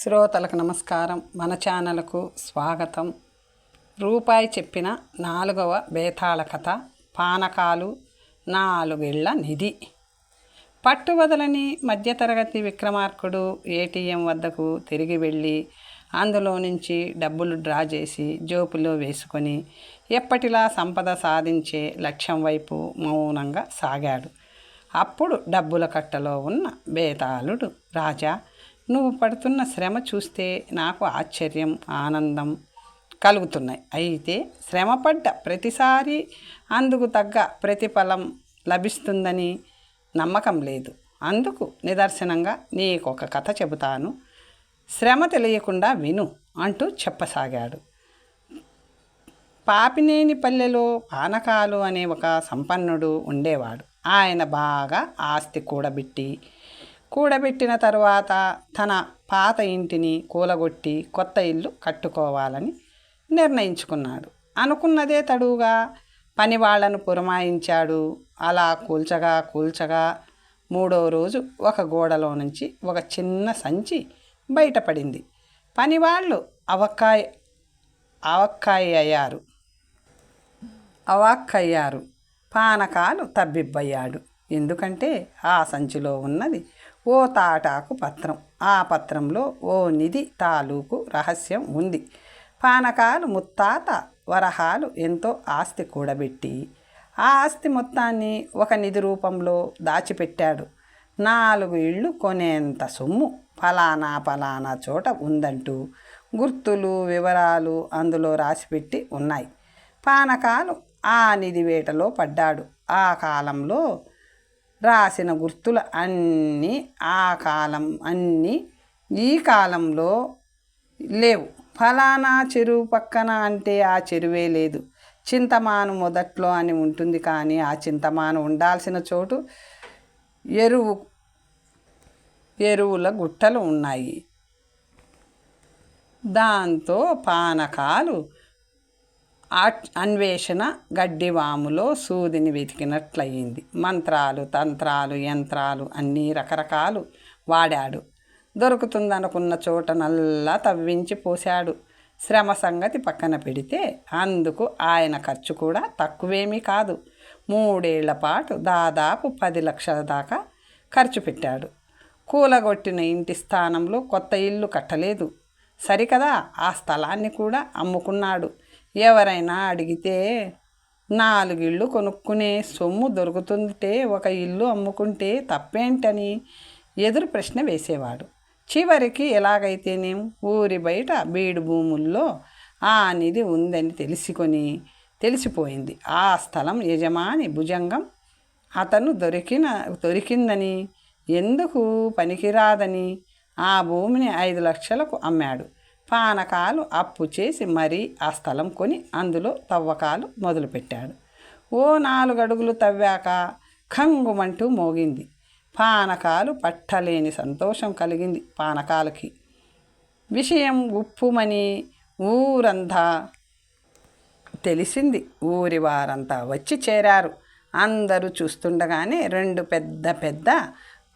శ్రోతలకు నమస్కారం. మన ఛానల్కు స్వాగతం. రూపాయి చెప్పిన నాలుగవ బేతాళ కథ పానకాలు నాలుగేళ్ళ నిధి. పట్టువదలని మధ్యతరగతి విక్రమార్కుడు ఏటీఎం వద్దకు తిరిగి వెళ్ళి అందులో నుంచి డబ్బులు డ్రా చేసి జోపులో వేసుకొని ఎప్పటిలా సంపద సాధించే లక్ష్యం వైపు మౌనంగా సాగాడు. అప్పుడు డబ్బుల కట్టలో ఉన్న బేతాళుడు రాజా నువ్వు పడుతున్న శ్రమ చూస్తే నాకు ఆశ్చర్యం ఆనందం కలుగుతున్నాయి. అయితే శ్రమపడ్డ ప్రతిసారి అందుకు తగ్గ ప్రతిఫలం లభిస్తుందని నమ్మకం లేదు. అందుకు నిదర్శనంగా నీకు ఒక కథ చెబుతాను. శ్రమ తెలియకుండా విను అంటూ చెప్పసాగాడు. పాపినేని పల్లెలో పానకాలు అనే ఒక సంపన్నుడు ఉండేవాడు. ఆయన బాగా ఆస్తి కూడబెట్టి కూడబెట్టిన తరువాత తన పాత ఇంటిని కూలగొట్టి కొత్త ఇల్లు కట్టుకోవాలని నిర్ణయించుకున్నాడు. అనుకున్నదే తడువుగా పనివాళ్ళను పురమాయించాడు. అలా కూల్చగా కూల్చగా మూడో రోజు ఒక గోడలో నుంచి ఒక చిన్న సంచి బయటపడింది. పనివాళ్ళు అవక్కాయ అవక్కాయ అయ్యారు. అవాక్కయ్యారు. పానకాలు తబ్బిబ్బయ్యాడు. ఎందుకంటే ఆ సంచిలో ఉన్నది ఓ తాటాకు పత్రం. ఆ పత్రంలో ఓ నిధి తాలూకు రహస్యం ఉంది. పానకాలు ముత్తాత వరహాలు ఎంతో ఆస్తి కూడబెట్టి ఆ ఆస్తి మొత్తాన్ని ఒక నిధి రూపంలో దాచిపెట్టాడు. నాలుగు ఇళ్ళు కొనేంత సొమ్ము ఫలానా ఫలానా చోట ఉందంటూ గుర్తులు వివరాలు అందులో రాసిపెట్టి ఉన్నాయి. పానకాలు ఆ నిధి వేటలో పడ్డాడు. ఆ కాలంలో రాసిన గుర్తులు అన్నీ ఆ కాలం అన్నీ ఈ కాలంలో లేవు. ఫలానా చెరువు పక్కన అంటే ఆ చెరువే లేదు. చింతమాను మొదట్లో అని ఉంటుంది కానీ ఆ చింతమాను ఉండాల్సిన చోటు ఎరువు ఎరువుల గుట్టలు ఉన్నాయి. దాంతో పానకాలు అన్వేషణ గడ్డివాములో సూదిని వెతికినట్లయింది. మంత్రాలు తంత్రాలు యంత్రాలు అన్నీ రకరకాలు వాడాడు. దొరుకుతుందనుకున్న చోట నల్లా తవ్వించి పోశాడు. శ్రమ సంగతి పక్కన పెడితే అందుకు ఆయన ఖర్చు కూడా తక్కువేమీ కాదు. మూడేళ్ళ పాటు దాదాపు పది లక్షల దాకా ఖర్చు పెట్టాడు. కూలగొట్టిన ఇంటి స్థానంలో కొత్త ఇల్లు కట్టలేదు. సరికదా ఆ స్థలాన్ని కూడా అమ్ముకున్నాడు. ఎవరైనా అడిగితే నాలుగిళ్ళు కొనుక్కునే సొమ్ము దొరుకుతుంటే ఒక ఇల్లు అమ్ముకుంటే తప్పేంటని ఎదురు ప్రశ్న వేసేవాడు. చివరికి ఎలాగైతేనేం ఊరి బయట బీడు భూముల్లో ఆ నిధి ఉందని తెలుసుకొని తెలిసిపోయింది. ఆ స్థలం యజమాని భుజంగం. అతను దొరికిన దొరికిందని ఎందుకు పనికిరాదని ఆ భూమిని ఐదు లక్షలకు అమ్మాడు. పానకాలు అప్పు చేసి మరీ ఆ స్థలం కొని అందులో తవ్వకాలు మొదలుపెట్టాడు. ఓ నాలుగు అడుగులు తవ్వాక ఖంగుమంటూ మోగింది. పానకాలు పట్టలేని సంతోషం కలిగింది పానకాలకి. విషయం ఉప్పుమని ఊరంతా తెలిసింది. ఊరి వారంతా వచ్చి చేరారు. అందరూ చూస్తుండగానే రెండు పెద్ద పెద్ద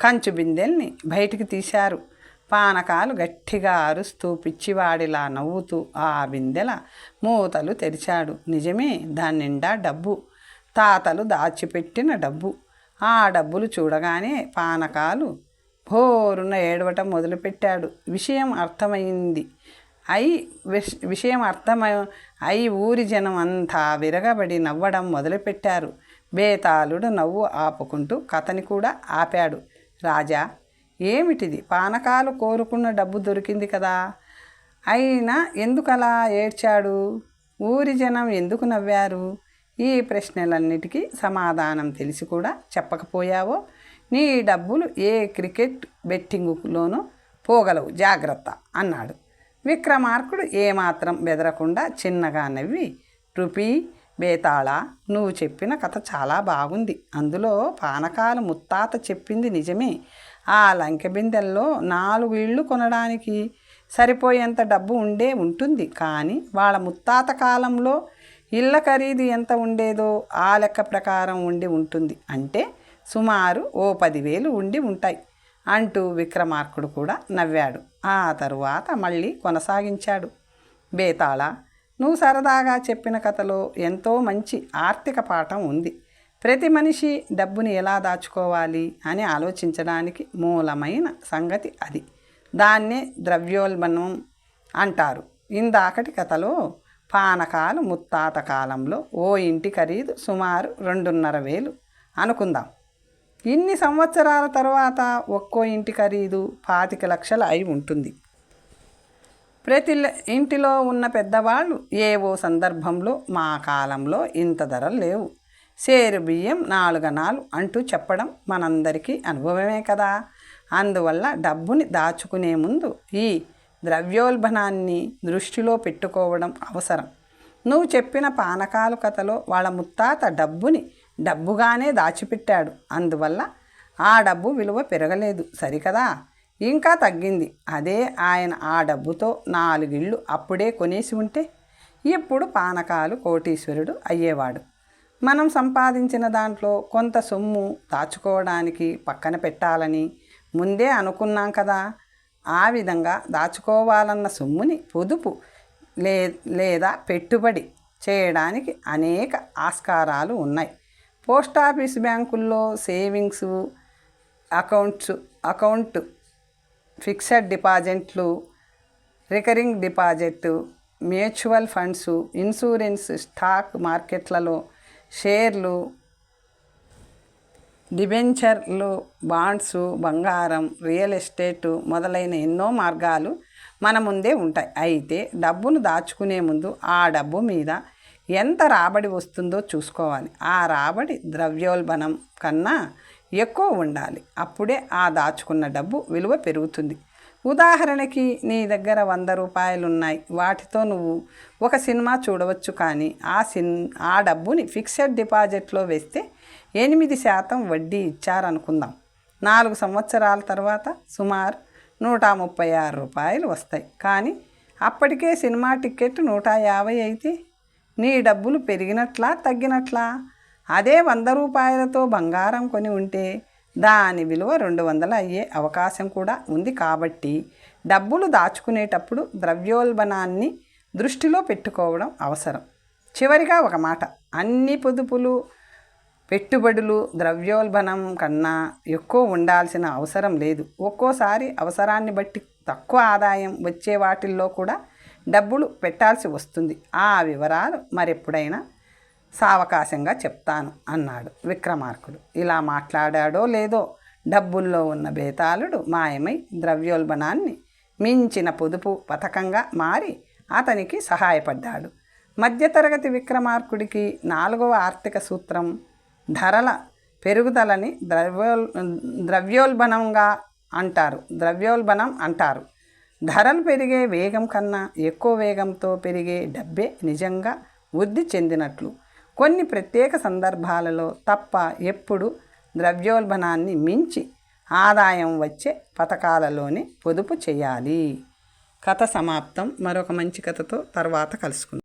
కంచు బిందెల్ని బయటికి తీశారు. పానకాలు గట్టిగా అరుస్తూ పిచ్చివాడిలా నవ్వుతూ ఆ బిందెల మూతలు తెరిచాడు. నిజమే దాని నిండా డబ్బు. తాతలు దాచిపెట్టిన డబ్బు. ఆ డబ్బులు చూడగానే పానకాలు భోరున ఏడవటం మొదలుపెట్టాడు. విషయం అర్థమైంది. అయి విషయం అర్థమై అయి ఊరి జనం అంతా విరగబడి నవ్వడం మొదలుపెట్టారు. బేతాళుడు నవ్వు ఆపుకుంటూ కథని కూడా ఆపాడు. రాజా ఏమిటిది? పానకాలు కోరుకున్న డబ్బు దొరికింది కదా. అయినా ఎందుకలా ఏడ్చాడు? ఊరి జనం ఎందుకు నవ్వారు? ఈ ప్రశ్నలన్నిటికీ సమాధానం తెలిసి కూడా చెప్పకపోయావో? నీ డబ్బులు ఏ క్రికెట్ బెట్టింగులోనూ పోగలవు. జాగ్రత్త అన్నాడు. విక్రమార్కుడు ఏమాత్రం బెదరకుండా చిన్నగా నవ్వి రూపీ బేతాళ నువ్వు చెప్పిన కథ చాలా బాగుంది. అందులో పానకాలు ముత్తాత చెప్పింది నిజమే. ఆ లంకె బిందెల్లో నాలుగు ఇళ్ళు కొనడానికి సరిపోయేంత డబ్బు ఉండే ఉంటుంది. కానీ వాళ్ళ ముత్తాత కాలంలో ఇళ్ళ ఖరీదు ఎంత ఉండేదో ఆ లెక్క ప్రకారం ఉండి ఉంటుంది. అంటే సుమారు ఓ పదివేలు ఉండి ఉంటాయి అంటూ విక్రమార్కుడు కూడా నవ్వాడు. ఆ తరువాత మళ్ళీ కొనసాగించాడు. బేతాళ నువ్వు సరదాగా చెప్పిన కథలో ఎంతో మంచి ఆర్థిక పాఠం ఉంది. ప్రతి మనిషి డబ్బుని ఎలా దాచుకోవాలి అని ఆలోచించడానికి మూలమైన సంగతి అది. దాన్నే ద్రవ్యోల్బణం అంటారు. ఇందాకటి కథలో పానకాలు ముత్తాత కాలంలో ఓ ఇంటి ఖరీదు సుమారు రెండున్నర వేలు అనుకుందాం. ఇన్ని సంవత్సరాల తర్వాత ఒక్కో ఇంటి ఖరీదు పాతిక లక్షలు అయి ఉంటుంది. ప్రతి ఇంటిలో ఉన్న పెద్దవాళ్ళు ఏవో సందర్భంలో మా కాలంలో ఇంత ధరలు లేవు. సేరు బియ్యం నాలుగనాలు అంటూ చెప్పడం మనందరికీ అనుభవమే కదా. అందువల్ల డబ్బుని దాచుకునే ముందు ఈ ద్రవ్యోల్బణాన్ని దృష్టిలో పెట్టుకోవడం అవసరం. నువ్వు చెప్పిన పానకాలు కథలో వాళ్ళ ముత్తాత డబ్బుని డబ్బుగానే దాచిపెట్టాడు. అందువల్ల ఆ డబ్బు విలువ పెరగలేదు. సరికదా? ఇంకా తగ్గింది. అదే ఆయన ఆ డబ్బుతో నాలుగిళ్ళు అప్పుడే కొనేసి ఉంటే ఇప్పుడు పానకాలు కోటీశ్వరుడు అయ్యేవాడు. మనం సంపాదించిన దాంట్లో కొంత సొమ్ము దాచుకోవడానికి పక్కన పెట్టాలని ముందే అనుకున్నాం కదా. ఆ విధంగా దాచుకోవాలన్న సొమ్ముని పొదుపు లే లేదా పెట్టుబడి చేయడానికి అనేక ఆస్కారాలు ఉన్నాయి. పోస్ట్ ఆఫీస్ బ్యాంకుల్లో సేవింగ్స్ అకౌంట్స్ అకౌంట్ ఫిక్సడ్ డిపాజిట్లు recurring deposit mutual funds insurance stock మార్కెట్లలో షేర్లు డిబెంచర్లు బాండ్స్ బంగారం రియల్ ఎస్టేటు మొదలైన ఎన్నో మార్గాలు మన ముందే ఉంటాయి. అయితే డబ్బును దాచుకునే ముందు ఆ డబ్బు మీద ఎంత రాబడి వస్తుందో చూసుకోవాలి. ఆ రాబడి ద్రవ్యోల్బణం కన్నా ఎక్కువ ఉండాలి. అప్పుడే ఆ దాచుకున్న డబ్బు విలువ పెరుగుతుంది. ఉదాహరణకి నీ దగ్గర వంద రూపాయలు ఉన్నాయి వాటితో నువ్వు ఒక సినిమా చూడవచ్చు కానీ ఆ సిన్ ఆ డబ్బుని ఫిక్స్డ్ డిపాజిట్లో వేస్తే ఎనిమిది శాతం వడ్డీ ఇచ్చారనుకుందాం. నాలుగు సంవత్సరాల తర్వాత సుమారు నూట ముప్పై ఆరు రూపాయలు వస్తాయి. కానీ అప్పటికే సినిమా టికెట్ నూట యాభై అయితే నీ డబ్బులు పెరిగినట్లా తగ్గినట్లా? అదే వంద రూపాయలతో బంగారం కొని ఉంటే దాని విలువ రెండు వందలు అయ్యే అవకాశం కూడా ఉంది కాబట్టి డబ్బులు దాచుకునేటప్పుడు ద్రవ్యోల్బణాన్ని దృష్టిలో పెట్టుకోవడం అవసరం. చివరిగా ఒక మాట అన్ని పొదుపులు పెట్టుబడులు ద్రవ్యోల్బణం కన్నా ఎక్కువ ఉండాల్సిన అవసరం లేదు. ఒక్కోసారి అవసరాన్ని బట్టి తక్కువ ఆదాయం వచ్చే వాటిల్లో కూడా డబ్బులు పెట్టాల్సి వస్తుంది. ఆ వివరాలు మరెప్పుడైనా సావకాశంగా చెప్తాను అన్నాడు విక్రమార్కుడు. ఇలా మాట్లాడాడో లేదో డబ్బుల్లో ఉన్న బేతాళుడు మాయమై ద్రవ్యోల్బణాన్ని మించిన పొదుపు పథకంగా మారి అతనికి సహాయపడ్డాడు. మధ్యతరగతి విక్రమార్కుడికి నాలుగవ ఆర్థిక సూత్రం ధరల పెరుగుదలని ద్రవ్యోల్ ద్రవ్యోల్బణంగా అంటారు. ద్రవ్యోల్బణం అంటారు. ధరలు పెరిగే వేగం కన్నా ఎక్కువ వేగంతో పెరిగే డబ్బే నిజంగా వృద్ధి చెందినట్లు కొన్ని ప్రత్యేక సందర్భాలలో తప్ప ఎప్పుడు ద్రవ్యోల్బణాన్ని మించి ఆదాయం వచ్చే పథకాలలోనే పొదుపు చేయాలి. కథ సమాప్తం. మరొక మంచి కథతో తర్వాత కలుసుకుందాం.